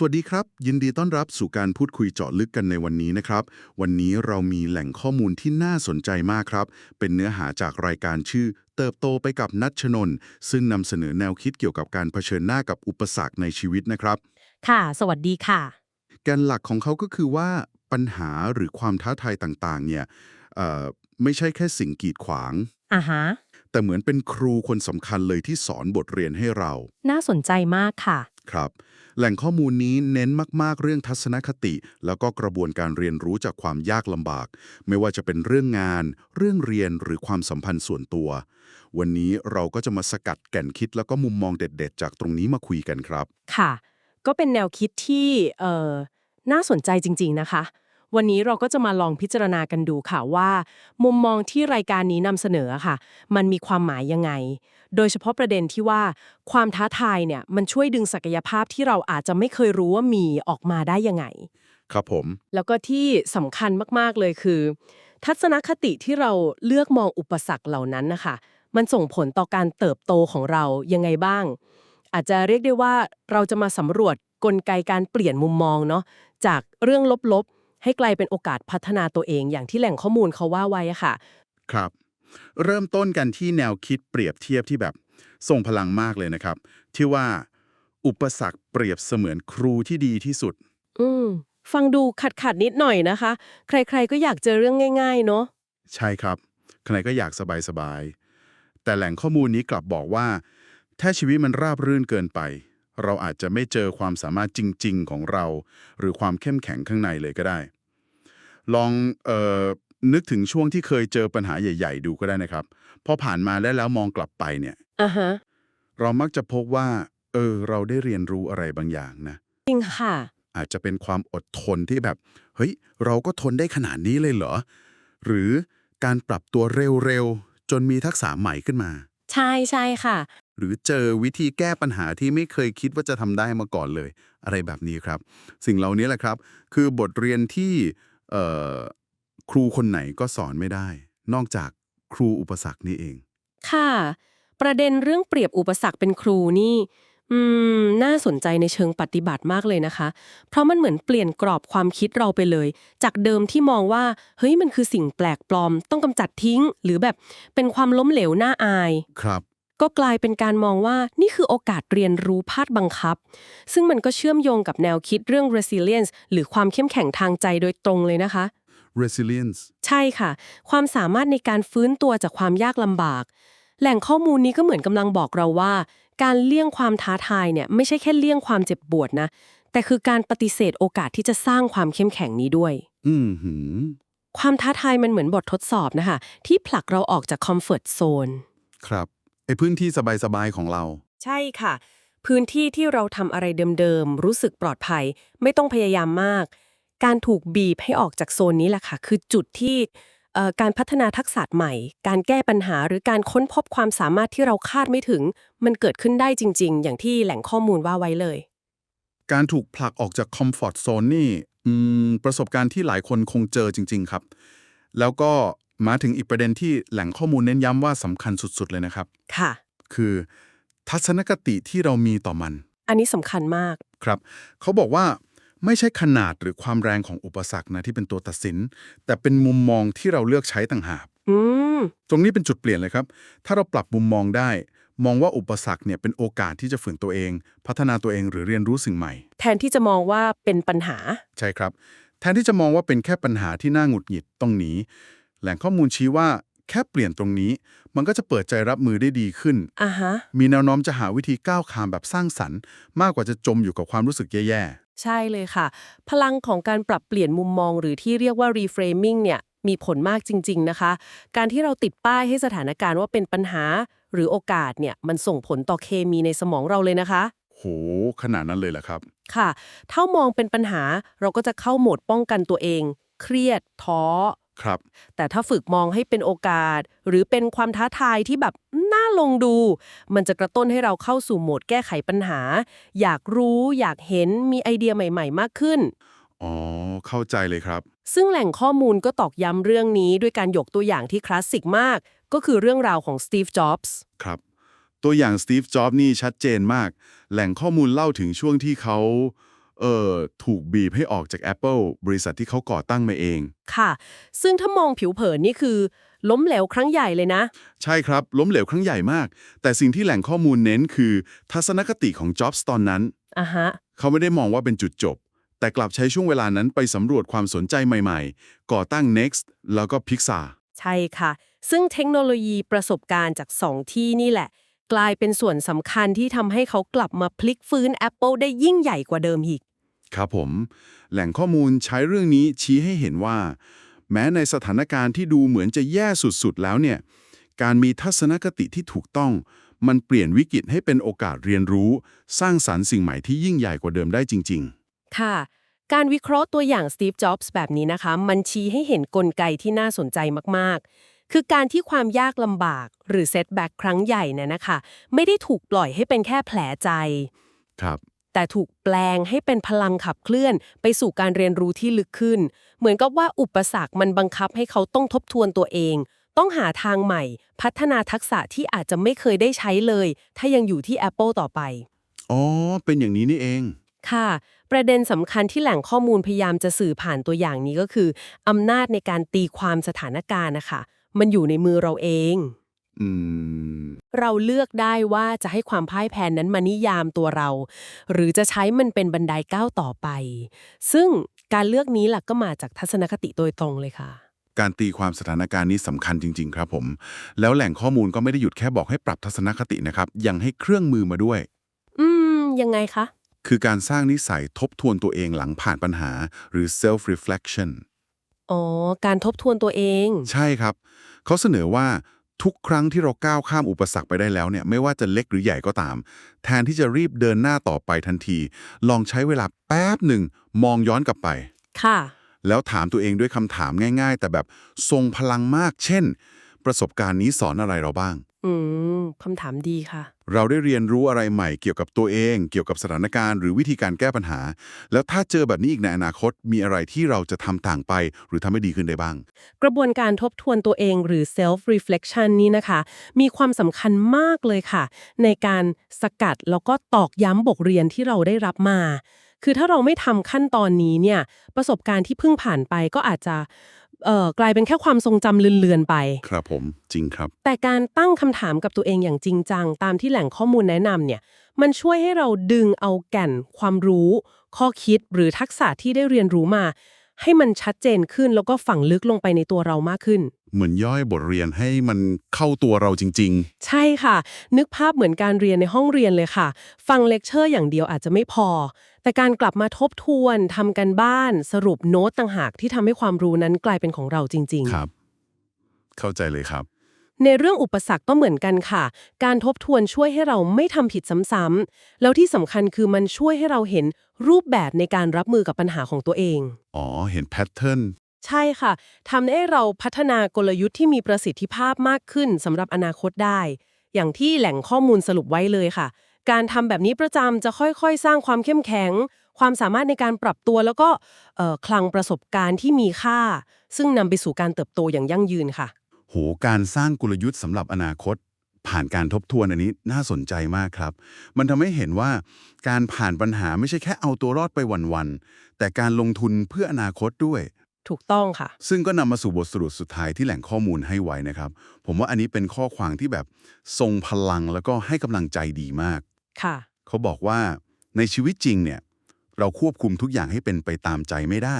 สวัสดีครับ ยินดีต้อนรับสู่การพูดคุยเจาะลึกกันในวันนี้นะครับ วันนี้เรามีแหล่งข้อมูลที่น่าสนใจมากครับ เป็นเนื้อหาจากรายการชื่อ เติบโตไปกับนัชชนน ซึ่งนำเสนอแนวคิดเกี่ยวกับการเผชิญหน้ากับอุปสรรคในชีวิตนะครับ ค่ะ สวัสดีค่ะ แกนหลักของเขาก็คือว่าปัญหาหรือความท้าทายต่างๆ เนี่ยเอ่อไม่ใช่แค่สิ่งกีดขวางอ่าฮะแต่เหมือนเป็นครูคนสำคัญเลยที่สอนบทเรียนให้เรา น่าสนใจมากค่ะ ครับ แหล่งข้อมูลนี้เน้นมาก ๆ เรื่องทัศนคติ แล้วก็กระบวนการเรียนรู้จากความยากลำบาก ไม่ว่าจะเป็นเรื่องงาน เรื่องเรียนหรือความสัมพันธ์ส่วนตัว วันนี้เราก็จะมาสกัดแก่นคิดแล้วก็มุมมองเด็ด ๆ จากตรงนี้มาคุยกันครับ ค่ะ ก็เป็นแนวคิดที่น่าสนใจจริง ๆ นะคะ วันนี้เราก็จะมาลองพิจารณากันดูค่ะว่า มุมมองที่รายการนี้นำเสนอค่ะ มันมีความหมายยังไง โดยเฉพาะประเด็นที่ว่า ความท้าทายเนี่ยมันช่วยดึงศักยภาพที่เราอาจจะไม่เคยรู้ว่ามีออกมาได้ยังไง ครับผม แล้วก็ที่สำคัญมากๆเลยคือ ทัศนคติที่เราเลือกมองอุปสรรคเหล่านั้นนะคะมันส่งผลต่อการเติบโตของเรายังไงบ้าง อาจจะเรียกได้ว่าเราจะมาสำรวจกลไกการเปลี่ยนมุมมองเนาะจากเรื่องลบๆ ให้กลายเป็นโอกาสพัฒนาตัวเองอย่างที่แหล่งข้อมูลเขาว่าไว้อะค่ะ ครับ เริ่มต้นกันที่แนวคิดเปรียบเทียบที่แบบทรงพลังมากเลยนะครับ ที่ว่าอุปสรรคเปรียบเสมือนครูที่ดีที่สุด อืมฟังดูขัดขัดๆนิดหน่อยนะคะ ใครๆก็อยากเจอเรื่องง่าย ๆ เนาะใช่ครับ ใครก็อยากสบายๆแต่แหล่งข้อมูลนี้กลับบอกว่า ถ้าชีวิตมันราบรื่นเกินไป เราอาจจะไม่เจอความสามารถจริง ๆ ของเรา หรือความเข้มแข็งข้างในเลยก็ได้ ลองเอ่อนึกถึงช่วงที่เคยเจอปัญหาใหญ่ ๆ ดูก็ได้นะครับ พอผ่านมาได้แล้วมองกลับไปเนี่ยอะฮะเรามักจะพบว่า เออ เราได้เรียนรู้อะไรบางอย่างนะ จริงค่ะ อาจจะเป็นความอดทนที่แบบ เฮ้ย เราก็ทนได้ขนาดนี้เลยเหรอ หรือการปรับตัวเร็ว ๆ จนมีทักษะใหม่ขึ้นมา ใช่ใช่ค่ะ หรือเจอวิธีแก้ปัญหาที่ไม่เคยคิดว่าจะทำได้มาก่อนเลย อะไรแบบนี้ครับ สิ่งเหล่านี้แหละครับ คือบทเรียนที่เอ่อครูคนไหนก็สอนไม่ได้ นอกจากครูอุปสรรคนี่เอง ค่ะ ประเด็นเรื่องเปรียบอุปสรรคเป็นครูนี่อืมน่าสนใจในเชิงปฏิบัติมากเลยนะคะ เพราะมันเหมือนเปลี่ยนกรอบความคิดเราไปเลย จากเดิมที่มองว่า เฮ้ยมันคือสิ่งแปลกปลอม ต้องกำจัดทิ้ง หรือแบบเป็นความล้มเหลวน่าอาย ครับ ก็กลายเป็นการมองว่านี่คือโอกาสเรียนรู้พาดบังคับ ซึ่งมันก็เชื่อมโยงกับแนวคิดเรื่อง resilience หรือความเข้มแข็งทางใจโดยตรงเลยนะคะ resilience ใช่ค่ะ ความสามารถในการฟื้นตัวจากความยากลำบาก แหล่งข้อมูลนี้ก็เหมือนกำลังบอกเราว่า การเลี่ยงความท้าทายเนี่ยไม่ใช่แค่เลี่ยงความเจ็บปวดนะ แต่คือการปฏิเสธโอกาสที่จะสร้างความเข้มแข็งนี้ด้วย อืมหืมความท้าทายมันเหมือนบททดสอบนะคะ ที่ผลักเราออกจากคอมฟอร์ z โซน ครับ ไอพื้นที่สบายๆของเรา ใช่ค่ะ พื้นที่ที่เราทำอะไรเดิมๆ รู้สึกปลอดภัย ไม่ต้องพยายามมาก การถูกบีบให้ออกจากโซนนี้แหละค่ะ คือจุดที่เอ่อการพัฒนาทักษะใหม่ การแก้ปัญหาหรือการค้นพบความสามารถที่เราคาดไม่ถึง มันเกิดขึ้นได้จริง ๆ อย่างที่แหล่งข้อมูลว่าไว้เลย การถูกผลักออกจากคอมฟอร์ z โซนนี่อืมประสบการณ์ที่หลายคนคงเจอจริง ๆ ครับ แล้วก็ มาถึงอีกประเด็นที่แหล่งข้อมูลเน้นย้ำว่าสำคัญสุดๆเลยนะครับ ค่ะ คือทัศนคติที่เรามีต่อมัน อันนี้สำคัญมาก ครับเขาบอกว่าไม่ใช่ขนาดหรือความแรงของอุปสรรคนะที่เป็นตัวตัดสิน แต่เป็นมุมมองที่เราเลือกใช้ต่างหาก อืม ตรงนี้เป็นจุดเปลี่ยนเลยครับ ถ้าเราปรับมุมมองได้ มองว่าอุปสรรคเนี่ยเป็นโอกาสที่จะฝืนตัวเอง พัฒนาตัวเองหรือเรียนรู้สิ่งใหม่ แทนที่จะมองว่าเป็นปัญหา ใช่ครับ แทนที่จะมองว่าเป็นแค่ปัญหาที่น่าหงุดหงิดต้องหนี แหล่งข้อมูลชี้ว่าแค่เปลี่ยนตรงนี้ มันก็จะเปิดใจรับมือได้ดีขึ้น อ่าฮะ มีแนวโน้มจะหาวิธีก้าวข้ามแบบสร้างสรรค์ มากกว่าจะจมอยู่กับความรู้สึกแย่ใช่เลยค่ะ พลังของการปรับเปลี่ยนมุมมองหรือที่เรียกว่า reframing เนี่ย มีผลมากจริง ๆ นะคะ การที่เราติดป้ายให้สถานการณ์ว่าเป็นปัญหาหรือโอกาสเนี่ย มันส่งผลต่อเคมีในสมองเราเลยนะคะ ๆ โห ขนาดนั้นเลยเหรอครับ ค่ะ ถ้ามองเป็นปัญหาเราก็จะเข้าโหมดป้องกันตัวเอง เครียด ท้อ ครับ แต่ถ้าฝึกมองให้เป็นโอกาส หรือเป็นความท้าทายที่แบบน่าลงดู มันจะกระตุ้นให้เราเข้าสู่โหมดแก้ไขปัญหา อยากรู้อยากเห็นมีไอเดียใหม่ ๆ มากขึ้น อ๋อ เข้าใจเลยครับ ซึ่งแหล่งข้อมูลก็ตอกย้ำเรื่องนี้ด้วยการยกตัวอย่างที่คลาสสิกมาก ก็คือเรื่องราวของสตีฟจ็อบส์ครับ ตัวอย่างสตีฟจ็อบส์นี่ชัดเจนมาก แหล่งข้อมูลเล่าถึงช่วงที่เขา เออถูกบีบให้ออกจาก Apple บริษัทที่เขาก่อตั้งมาเอง ค่ะ ซึ่งถ้ามองผิวเผินนี่คือ ล้มเหลวครั้งใหญ่เลยนะ ใช่ครับ ล้มเหลวครั้งใหญ่มาก แต่สิ่งที่แหล่งข้อมูลเน้นคือ ทัศนคติของ Jobs ตอนนั้น อะฮะ เขาไม่ได้มองว่าเป็นจุดจบ แต่กลับใช้ช่วงเวลานั้นไปสำรวจความสนใจใหม่ๆ ก่อตั้ง Next แล้วก็ Pixar ใช่ค่ะ ซึ่งเทคโนโลยีประสบการณ์จากสองที่นี่แหละ กลายเป็นส่วนสำคัญที่ทำให้เขากลับมาพลิกฟื้น Apple ได้ยิ่งใหญ่กว่าเดิมอีก ครับผม แหล่งข้อมูลใช้เรื่องนี้ชี้ให้เห็นว่า แม้ในสถานการณ์ที่ดูเหมือนจะแย่สุดๆ แล้วเนี่ย การมีทัศนคติที่ถูกต้อง มันเปลี่ยนวิกฤตให้เป็นโอกาสเรียนรู้ สร้างสรรค์สิ่งใหม่ที่ยิ่งใหญ่กว่าเดิมได้จริงค่ะ การวิเคราะห์ตัวอย่าง Steve Jobs แบบนี้นะคะ มันชี้ให้เห็นกลไกที่น่าสนใจมากๆ คือการที่ความยากลำบาก หรือเซตแบ็กครั้งใหญ่เนี่ยนะคะ ไม่ได้ถูกปล่อยให้เป็นแค่แผลใจๆครับ แต่ถูกแปลงให้เป็นพลังขับเคลื่อน ไปสู่การเรียนรู้ที่ลึกขึ้น เหมือนกับว่าอุปสรรคมันบังคับให้เขาต้องทบทวนตัวเอง ต้องหาทางใหม่ พัฒนาทักษะที่อาจจะไม่เคยได้ใช้เลย ถ้ายังอยู่ที่ Apple ต่อไป อ๋อ เป็นอย่างนี้นี่เอง ค่ะ ประเด็นสำคัญที่แหล่งข้อมูลพยายามจะสื่อผ่านตัวอย่างนี้ก็คืออำนาจในการตีความสถานการณ์นะคะ มันอยู่ในมือเราเอง อืม เราเลือกได้ว่าจะให้ความพ่ายแพ้นั้นมานิยามตัวเรา หรือจะใช้มันเป็นบันไดก้าวต่อไป ซึ่งการเลือกนี้หลักก็มาจากทัศนคติโดยตรงเลยค่ะ การตีความสถานการณ์นี้สำคัญจริง ๆ ครับผม แล้วแหล่งข้อมูลก็ไม่ได้หยุดแค่บอกให้ปรับทัศนคตินะครับ ยังให้เครื่องมือมาด้วย อืม ยังไงคะ คือการสร้างนิสัยทบทวนตัวเองหลังผ่านปัญหา หรือ self reflection อ๋อ การทบทวนตัวเอง ใช่ครับ เขาเสนอว่าทุกครั้งที่เราก้าวข้ามอุปสรรคไปได้แล้วเนี่ยไม่ว่าจะเล็กหรือใหญ่ก็ตาม แทนที่จะรีบเดินหน้าต่อไปทันที ลองใช้เวลาแป๊บหนึ่งมองย้อนกลับไป ค่ะ แล้วถามตัวเองด้วยคำถามง่าย ๆ แต่แบบทรงพลังมาก เช่น ประสบการณ์นี้สอนอะไรเราบ้าง อืมคำถามดีค่ะ เราได้เรียนรู้อะไรใหม่เกี่ยวกับตัวเอง เกี่ยวกับสถานการณ์หรือวิธีการแก้ปัญหา แล้วถ้าเจอแบบนี้อีกในอนาคตมีอะไรที่เราจะทำต่างไป หรือทำให้ดีขึ้นได้บ้าง กระบวนการทบทวนตัวเองหรือ self reflection นี้นะคะ มีความสำคัญมากเลยค่ะ ในการสกัดแล้วก็ตอกย้ำบทเรียนที่เราได้รับมา คือถ้าเราไม่ทำขั้นตอนนี้เนี่ยประสบการณ์ที่เพิ่งผ่านไปก็อาจจะ เอ่อกลายเป็นแค่ความทรงจำเลือนๆไป ครับผมจริงครับ แต่การตั้งคำถามกับตัวเองอย่างจริงจัง ตามที่แหล่งข้อมูลแนะนำเนี่ย มันช่วยให้เราดึงเอาแก่น ความรู้ ข้อคิดหรือทักษะที่ได้เรียนรู้มา ให้มันชัดเจนขึ้นแล้วก็ฝังลึกลงไปในตัวเรามากขึ้น เหมือนย่อยบทเรียนให้มันเข้าตัวเราจริง ใช่ค่ะ นึกภาพเหมือนการเรียนในห้องเรียนเลยค่ะ ฟังเลคเชอร์อย่างเดียวอาจจะไม่พอ แต่การกลับมาทบทวนทำกันบ้าน สรุปโน้ตต่างหากที่ทำให้ความรู้นั้นกลายเป็นของเราจริง ๆ ๆ ครับ เข้าใจเลยครับ ในเรื่องอุปสรรคก็เหมือนกันค่ะ การทบทวนช่วยให้เราไม่ทำผิดซ้ำๆ แล้วที่สำคัญคือมันช่วยให้เราเห็นรูปแบบในการรับมือกับปัญหาของตัวเอง อ๋อ เห็นแพทเทิร์น ใช่ค่ะ ทำให้เราพัฒนากลยุทธ์ที่มีประสิทธิภาพมากขึ้นสำหรับอนาคตได้ อย่างที่แหล่งข้อมูลสรุปไว้เลยค่ะ การทำแบบนี้ประจำจะค่อยๆ สร้างความเข้มแข็ง ความสามารถในการปรับตัวแล้วก็เอ่อคลังประสบการณ์ที่มีค่า ซึ่งนำไปสู่การเติบโตอย่างยั่งยืนค่ะ โหการสร้างกลยุทธ์สำหรับอนาคต ผ่านการทบทวนอันนี้น่าสนใจมากครับ มันทำให้เห็นว่าการผ่านปัญหาไม่ใช่แค่เอาตัวรอดไปวันๆแต่การลงทุนเพื่ออนาคตด้วยถูกต้องค่ะ ซึ่งก็นำมาสู่บทสรุปสุดท้ายที่แหล่งข้อมูลให้ไว้นะครับ ผมว่าอันนี้เป็นข้อความที่แบบทรงพลังแล้วก็ให้กำลังใจดีมาก ค่ะ เขาบอกว่าในชีวิตจริงเนี่ย เราควบคุมทุกอย่างให้เป็นไปตามใจไม่ได้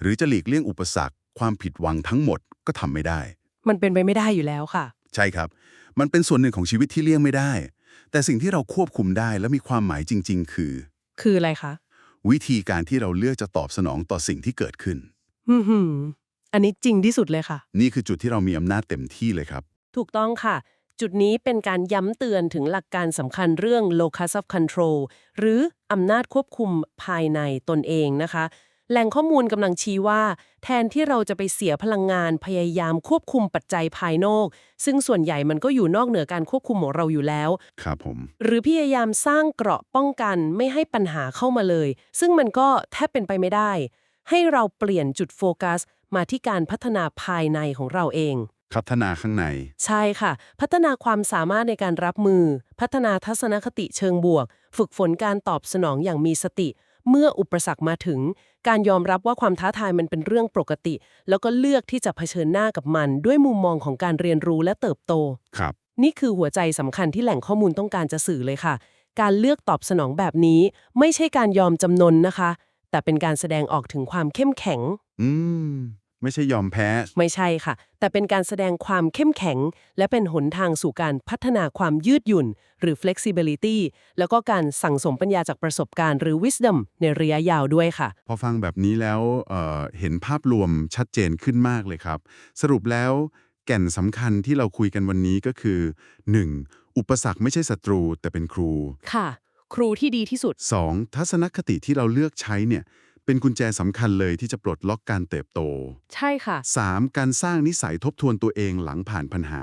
หรือจะหลีกเลี่ยงอุปสรรค ความผิดหวังทั้งหมดก็ทำไม่ได้ มันเป็นไปไม่ได้อยู่แล้วค่ะ ใช่ครับ มันเป็นส่วนหนึ่งของชีวิตที่เลี่ยงไม่ได้ แต่สิ่งที่เราควบคุมได้และมีความหมายจริง ๆ คือ คืออะไรคะ วิธีการที่เราเลือกจะตอบสนองต่อสิ่งที่เกิดขึ้น อือหืออันนี้จริงที่สุดเลยค่ะ นี่คือจุดที่เรามีอำนาจเต็มที่เลยครับ ถูกต้องค่ะ จุดนี้เป็นการย้ำเตือนถึงหลักการสำคัญเรื่อง locus of control หรืออำนาจควบคุมภายในตนเองนะคะ แหล่งข้อมูลกำลังชี้ว่า แทนที่เราจะไปเสียพลังงานพยายามควบคุมปัจจัยภายนอก ซึ่งส่วนใหญ่มันก็อยู่นอกเหนือการควบคุมของเราอยู่แล้ว ครับผม หรือพยายามสร้างเกราะป้องกันไม่ให้ปัญหาเข้ามาเลย ซึ่งมันก็แทบเป็นไปไม่ได้ ให้เราเปลี่ยนจุดโฟกัส มาที่การพัฒนาภายในของเราเองพัฒนาข้างใน ใช่ค่ะ พัฒนาความสามารถในการรับมือ พัฒนาทัศนคติเชิงบวก ฝึกฝนการตอบสนองอย่างมีสติ เมื่ออุปสรรคมาถึง การยอมรับว่าความท้าทายมันเป็นเรื่องปกติ แล้วก็เลือกที่จะเผชิญหน้ากับมัน ด้วยมุมมองของการเรียนรู้และเติบโต ครับ นี่คือหัวใจสำคัญที่แหล่งข้อมูลต้องการจะสื่อเลยค่ะ การเลือกตอบสนองแบบนี้ ไม่ใช่การยอมจำนนนะคะ แต่เป็นการแสดงออกถึงความเข้มแข็ง อืม ไม่ใช่ยอมแพ้ ไม่ใช่ค่ะ แต่เป็นการแสดงความเข้มแข็ง และเป็นหนทางสู่การพัฒนาความยืดหยุ่น หรือ flexibility แล้วก็การสั่งสมปัญญาจากประสบการณ์หรือ wisdom ในระยะยาวด้วยค่ะ พอฟังแบบนี้แล้วเอ่อเห็นภาพรวมชัดเจนขึ้นมากเลยครับ สรุปแล้วแก่นสำคัญที่เราคุยกันวันนี้ก็คือ 1. อุปสรรคไม่ใช่ศัตรู แต่เป็นครู ค่ะ ครูที่ดีที่สุด 2. ทัศนคติที่เราเลือกใช้เนี่ย เป็นกุญแจสำคัญเลยที่จะปลดล็อกการเติบโต ใช่ค่ะ 3. การสร้างนิสัยทบทวนตัวเองหลังผ่านปัญหา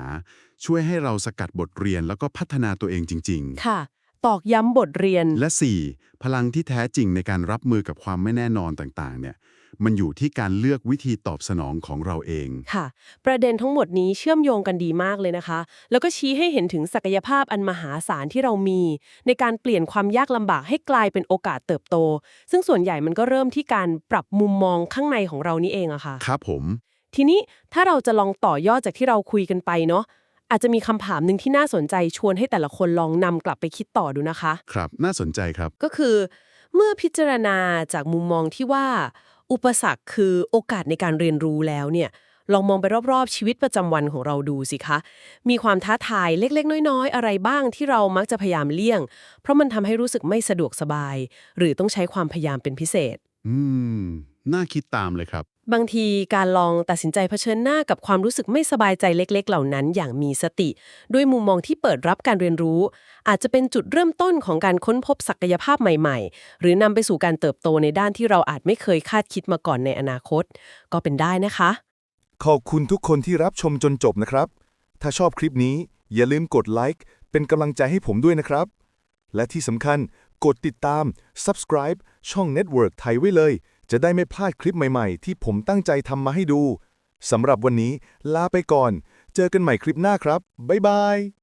ช่วยให้เราสกัดบทเรียนแล้วก็พัฒนาตัวเองจริงค่ะ ตอกย้ำบทเรียนๆและ 4. พลังที่แท้จริงในการรับมือกับความไม่แน่นอนต่างๆ เนี่ย มันอยู่ที่การเลือกวิธีตอบสนองของเราเอง ค่ะ ประเด็นทั้งหมดนี้เชื่อมโยงกันดีมากเลยนะคะ แล้วก็ชี้ให้เห็นถึงศักยภาพอันมหาศาลที่เรามี ในการเปลี่ยนความยากลำบากให้กลายเป็นโอกาสเติบโต ซึ่งส่วนใหญ่มันก็เริ่มที่การปรับมุมมองข้างในของเรานี่เองอะค่ะ ครับผม ทีนี้ถ้าเราจะลองต่อยอดจากที่เราคุยกันไปเนาะอาจจะมีคำถามหนึ่งที่น่าสนใจชวนให้แต่ละคนลองนำกลับไปคิดต่อดูนะคะ ครับ น่าสนใจครับ ก็คือ เมื่อพิจารณาจากมุมมองที่ว่า อุปสรรคคือโอกาสในการเรียนรู้แล้วเนี่ยลองมองไปรอบๆ ชีวิตประจำวันของเราดูสิคะ มีความท้าทายเล็กๆ น้อยๆ อะไรบ้างที่เรามักจะพยายามเลี่ยง เพราะมันทำให้รู้สึกไม่สะดวกสบาย หรือต้องใช้ความพยายามเป็นพิเศษ อืม น่าคิดตามเลยครับ บางทีการลองตัดสินใจเผชิญหน้ากับความรู้สึกไม่สบายใจเล็ก ๆ เหล่านั้น อย่างมีสติ ด้วยมุมมองที่เปิดรับการเรียนรู้ อาจจะเป็นจุดเริ่มต้นของการค้นพบศักยภาพใหม่ ๆ หรือนำไปสู่การเติบโตในด้านที่เราอาจไม่เคยคาดคิดมาก่อนในอนาคต ก็เป็นได้นะคะ ขอบคุณทุกคนที่รับชมจนจบนะครับ ถ้าชอบคลิปนี้อย่าลืมกดไลค์เป็นกำลังใจให้ผมด้วยนะครับ และที่สำคัญกดติดตาม subscribe ช่อง Network ไทยไว้เลย จะได้ไม่พลาดคลิปใหม่ๆ ที่ผมตั้งใจทำมาให้ดู สำหรับวันนี้ลาไปก่อน เจอกันใหม่คลิปหน้าครับ บ๊ายบาย